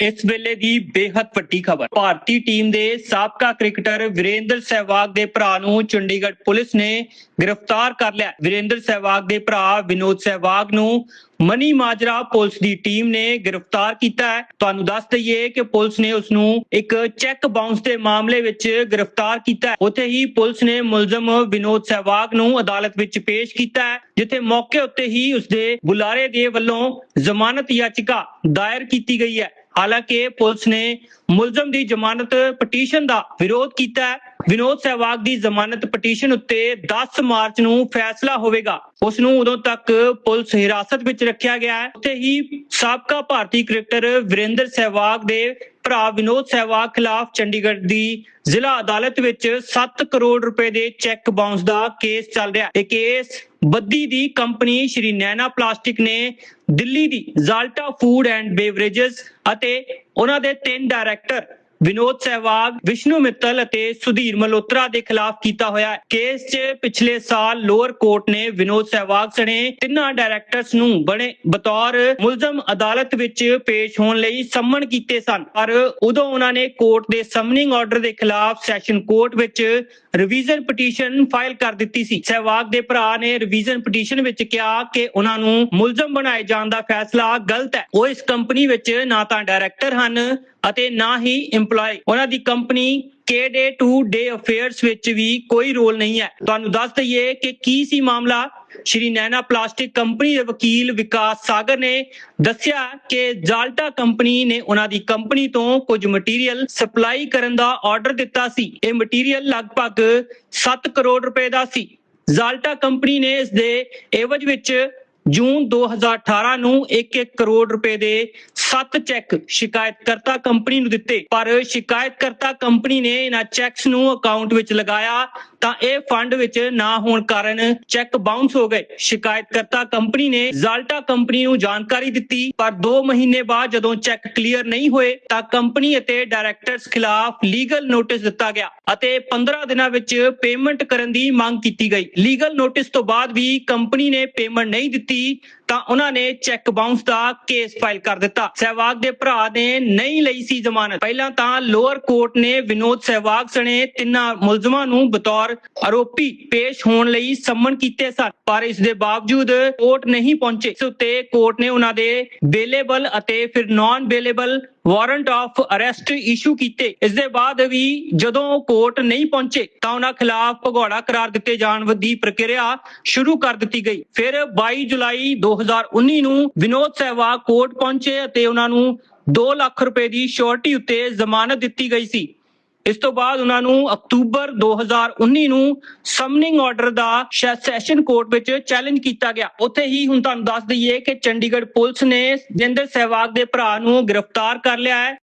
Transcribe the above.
ਇਸ ਵੇਲੇ ਦੀ ਬੇहद ਵੱਡੀ ਖਬਰ। ਭਾਰਤੀ ਟੀਮ ਦੇ ਸਾਬਕਾ ਕ੍ਰਿਕਟਰ ਵੀਰੇਂਦਰ ਸਹਿਵਾਗ ਦੇ ਭਰਾ ਨੂੰ ਚੰਡੀਗੜ੍ਹ ਪੁਲਿਸ ਨੇ ਗ੍ਰਿਫਤਾਰ ਕਰ ਲਿਆ। ਵੀਰੇਂਦਰ ਸਹਿਵਾਗ ਦੇ ਭਰਾ ਵਿਨੋਦ ਸਹਿਵਾਗ ਨੂੰ ਮਨੀ ਮਾਜਰਾ ਪੁਲਿਸ ਦੀ ਟੀਮ ਨੇ ਗ੍ਰਿਫਤਾਰ ਕੀਤਾ ਹੈ। ਤੁਹਾਨੂੰ ਦੱਸ ਦਈਏ ਕਿ ਪੁਲਿਸ ਨੇ ਉਸ ਨੂੰ ਇੱਕ ਚੈੱਕ ਬਾਉਂਸ ਦੇ ਮਾਮਲੇ ਵਿੱਚ ਗ੍ਰਿਫਤਾਰ ਕੀਤਾ ਹੈ। ਉੱਥੇ ਹੀ ਪੁਲਿਸ ਨੇ ਮੁਲਜ਼ਮ ਵਿਨੋਦ ਸਹਿਵਾਗ ਨੂੰ ਅਦਾਲਤ ਵਿੱਚ ਪੇਸ਼ ਕੀਤਾ ਹੈ, ਜਿੱਥੇ ਮੌਕੇ ਉੱਤੇ ਹੀ ਉਸਦੇ ਬੁਲਾਰੇ ਦੇ ਵੱਲੋਂ ਜ਼ਮਾਨਤ ਯਾਚਿਕਾ ਦਾਇਰ ਕੀਤੀ ਗਈ ਹੈ। ਹਾਲਾਂਕਿ ਪੁਲਿਸ ਨੇ ਮੁਲਜ਼ਮ ਦੀ ਜ਼ਮਾਨਤ ਪਟੀਸ਼ਨ ਦਾ ਵਿਰੋਧ ਕੀਤਾ ਹੈ। ਵਿਨੋਦ ਸਹਿਵਾਗ ਦੀ ਜ਼ਮਾਨਤ ਪਟੀਸ਼ਨ ਉੱਤੇ 10 ਮਾਰਚ ਨੂੰ ਫੈਸਲਾ ਹੋਵੇਗਾ। ਉਸ ਨੂੰ ਉਦੋਂ ਤੱਕ ਪੁਲਿਸ ਹਿਰਾਸਤ ਵਿੱਚ ਰੱਖਿਆ ਗਿਆ ਹੈ। ਉੱਥੇ ਹੀ ਸਾਬਕਾ ਭਾਰਤੀ ਕ੍ਰਿਕਟਰ ਵਿਰੇਂਦਰ ਸਹਿਵਾਗ ਦੇ ਭਰਾ ਵਿਨੋਦ ਸਹਿਵਾਗ ਖਿਲਾਫ ਚੰਡੀਗੜ੍ਹ ਦੀ ਜ਼ਿਲ੍ਹਾ ਅਦਾਲਤ ਵਿੱਚ 7 ਕਰੋੜ ਰੁਪਏ ਦੇ ਚੈੱਕ ਬਾਉਂਸ ਦਾ ਕੇਸ ਚੱਲ ਰਿਹਾ ਹੈ। ਇਹ ਕੇਸ ਬੱਦੀ ਦੀ ਕੰਪਨੀ ਸ਼੍ਰੀ ਨੈਨਾ ਪਲਾਸਟਿਕ ਨੇ ਦਿੱਲੀ ਦੀ ਜ਼ਾਲਟਾ ਫੂਡ ਐਂਡ ਬੇਵਰੇजेस ਅਤੇ ਉਹਨਾਂ ਦੇ ਤਿੰਨ ਡਾਇਰੈਕਟਰ ਵਿਨੋਦ ਸਹਿਵਾਗ ਵਿਸ਼ਨੂੰ ਮਿੱਤਲ ਅਤੇ ਸੁਧੀਰ ਮਲਹੋਤਰਾ ਦੇ ਖਿਲਾਫ ਕੀਤਾ ਹੋਇਆ ਕੇਸ 'ਚ ਪਿਛਲੇ ਸਾਲ ਲੋਅਰ ਕੋਰਟ ਨੇ ਵਿਨੋਦ ਸਹਿਵਾਗ ਸਣੇ ਤਿੰਨਾਂ ਡਾਇਰੈਕਟਰਸ ਨੂੰ ਬਣੇ ਬਤੌਰ ਮੁਲਜ਼ਮ ਅਦਾਲਤ ਵਿੱਚ ਪੇਸ਼ ਹੋਣ ਲਈ ਸੰਮਣ ਕੀਤੇ ਸਨ। ਪਰ ਉਦੋਂ ਉਹਨਾਂ ਨੇ ਕੋਰਟ ਦੇ ਸਮਨਿੰਗ ਆਰਡਰ ਦੇ ਖਿਲਾਫ ਸੈਸ਼ਨ ਕੋਰਟ ਵਿੱਚ ਰਿਵੀਜ਼ਨ ਪਟੀਸ਼ਨ ਫਾਈਲ ਕਰ ਦਿੱਤੀ ਸੀ। ਸਹਿਵਾਗ ਦੇ ਭਰਾ ਨੇ ਰਿਵੀਜ਼ਨ ਪਟੀਸ਼ਨ ਵਿੱਚ ਕਿਹਾ ਕਿ ਉਹਨਾਂ ਨੂੰ ਮੁਲਜ਼ਮ ਬਣਾਏ ਜਾਣ ਦਾ ਫੈਸਲਾ ਗਲਤ ਹੈ। ਉਹ ਇਸ ਕੰਪਨੀ ਵਿੱਚ ਨਾ ਤਾਂ ਡਾਇਰੈਕਟਰ ਹਨ ਅਤੇ ਨਾ ਹੀ EMPLOYE ਉਹਨਾਂ ਦੀ ਕੰਪਨੀ ਕੇ ਡੇ ਟੂ ਡੇ ਅਫੇਅਰਸ ਵਿੱਚ ਵੀ ਕੋਈ ਰੋਲ ਨਹੀਂ ਹੈ। ਤੁਹਾਨੂੰ ਦੱਸ ਦਈਏ ਕਿ ਕੀ ਸੀ ਮਾਮਲਾ? ਸ਼੍ਰੀ ਨੈਣਾ ਪਲਾਸਟਿਕ ਕੰਪਨੀ ਦੇ ਵਕੀਲ ਵਿਕਾਸ ਸਾਗਰ ਨੇ ਦੱਸਿਆ ਕਿ ਜਾਲਟਾ ਕੰਪਨੀ ਨੇ ਉਹਨਾਂ ਦੀ ਕੰਪਨੀ ਤੋਂ ਕੁਝ ਮਟੀਰੀਅਲ ਸਪਲਾਈ ਕਰਨ ਦਾ ਆਰਡਰ ਦਿੱਤਾ ਸੀ। ਇਹ ਮਟੀਰੀਅਲ ਲਗਭਗ 7 ਕਰੋੜ ਰੁਪਏ ਦਾ ਸੀ। ਜਾਲਟਾ ਕੰਪਨੀ ਨੇ ਇਸ ਦੇ ਏਵਜ ਵਿੱਚ ਜੂਨ 2018 ਨੂੰ 1-1 ਕਰੋੜ ਰੁਪਏ ਦੇ 7 ਚੈੱਕ ਸ਼ਿਕਾਇਤਕਰਤਾ ਕੰਪਨੀ ਨੂੰ ਦਿੱਤੇ। ਪਰ ਸ਼ਿਕਾਇਤਕਰਤਾ ਕੰਪਨੀ ਨੇ ਇਹਨਾਂ ਚੈੱਕਸ ਨੂੰ ਅਕਾਊਂਟ ਵਿੱਚ ਲਗਾਇਆ ਤਾਂ ਇਹ ਫੰਡ ਵਿੱਚ ਨਾ ਹੋਣ ਕਾਰਨ ਚੈੱਕ ਬਾਉਂਸ ਹੋ ਗਏ। ਸ਼ਿਕਾਇਤਕਰਤਾ ਕੰਪਨੀ ਨੇ ਜ਼ਾਲਟਾ ਕੰਪਨੀ ਨੂੰ ਜਾਣਕਾਰੀ ਦਿੱਤੀ, ਪਰ 2 ਮਹੀਨੇ ਬਾਅਦ ਜਦੋਂ ਚੈੱਕ ਕਲੀਅਰ ਨਹੀਂ ਹੋਏ, ਤਾਂ ਕੰਪਨੀ ਅਤੇ ਡਾਇਰੈਕਟਰਸ ਖਿਲਾਫ ਲੀਗਲ ਨੋਟਿਸ ਦਿੱਤਾ ਗਿਆ ਅਤੇ 15 ਦਿਨਾਂ ਵਿੱਚ ਪੇਮੈਂਟ ਕਰਨ ਦੀ ਮੰਗ ਕੀਤੀ ਗਈ। ਲੀਗਲ ਨੋਟਿਸ ਤੋਂ ਬਾਅਦ ਵੀ ਕੰਪਨੀ ਨੇ ਪੇਮੈਂਟ ਨਹੀਂ ਦਿੱਤੀ, ਤਾਂ ਉਹਨਾਂ ਨੇ ਚੈੱਕ ਬਾਉਂਸ ਦਾ ਕੇਸ ਫਾਈਲ ਕਰ ਦਿੱਤਾ। ਸਹਿਵਾਗ ਦੇ ਭਰਾ ਨੇ ਨਹੀਂ ਲਈ ਸੀ ਜ਼ਮਾਨਤ। ਪਹਿਲਾਂ ਤਾਂ ਲੋਅਰ ਕੋਰਟ ਨੇ ਵਿਨੋਦ ਸਹਿਵਾਗ ਸਣੇ ਤਿੰਨਾਂ ਮੁਲਜ਼ਮਾਂ ਨੂੰ ਬਤੌਰ ਆਰੋਪੀ ਪੇਸ਼ ਹੋਣ ਲਈ ਸੰਮਨ ਕੀਤੇ ਸਨ, ਪਰ ਇਸ ਦੇ ਬਾਵਜੂਦ ਕੋਰਟ ਨਹੀਂ ਪਹੁੰਚੇ। ਇਸ ਉੱਤੇ ਕੋਰਟ ਨੇ ਉਹਨਾਂ ਦੇ ਬੇਲੇਬਲ ਅਤੇ ਫਿਰ non bailable warrant of arrest issue ਕੀਤੇ। ਇਸ ਦੇ ਬਾਅਦ ਵੀ ਜਦੋਂ ਕੋਰਟ ਨਹੀਂ ਪਹੁੰਚੇ, ਤਾਂ ਉਹਨਾਂ ਖਿਲਾਫ ਭਗੌੜਾ ਕਰਾਰ ਦਿੱਤੇ ਜਾਣ ਦੀ ਪ੍ਰਕਿਰਿਆ ਸ਼ੁਰੂ ਕਰ ਦਿੱਤੀ ਗਈ। ਫਿਰ 22 ਜੁਲਾਈ 2019 ਨੂੰ ਵਿਨੋਦ ਸਹਿਵਾਗ ਕੋਰਟ ਪਹੁੰਚੇ ਅਤੇ ਉਹਨਾਂ ਨੂੰ 2 ਲੱਖ ਰੁਪਏ ਦੀ ਸ਼ੋਰਟੀ ਉੱਤੇ ਜ਼ਮਾਨਤ ਦਿੱਤੀ ਗਈ ਸੀ। ਇਸ ਤੋਂ ਬਾਅਦ ਉਹਨਾਂ ਨੂੰ ਅਕਤੂਬਰ 2019 ਨੂੰ ਸਮਨਿੰਗ ਆਰਡਰ ਦਾ ਸੈਸ਼ਨ ਕੋਰਟ ਵਿੱਚ ਚੈਲੰਜ ਕੀਤਾ ਗਿਆ। ਉੱਥੇ ਹੀ ਹੁਣ ਤੁਹਾਨੂੰ ਦੱਸ ਦਈਏ ਕਿ ਚੰਡੀਗੜ੍ਹ ਪੁਲਿਸ ਨੇ ਜਿੰਦਰ ਸਹਿਵਾਗ ਦੇ ਭਰਾ ਨੂੰ ਗ੍ਰਿਫਤਾਰ ਕਰ ਲਿਆ ਹੈ।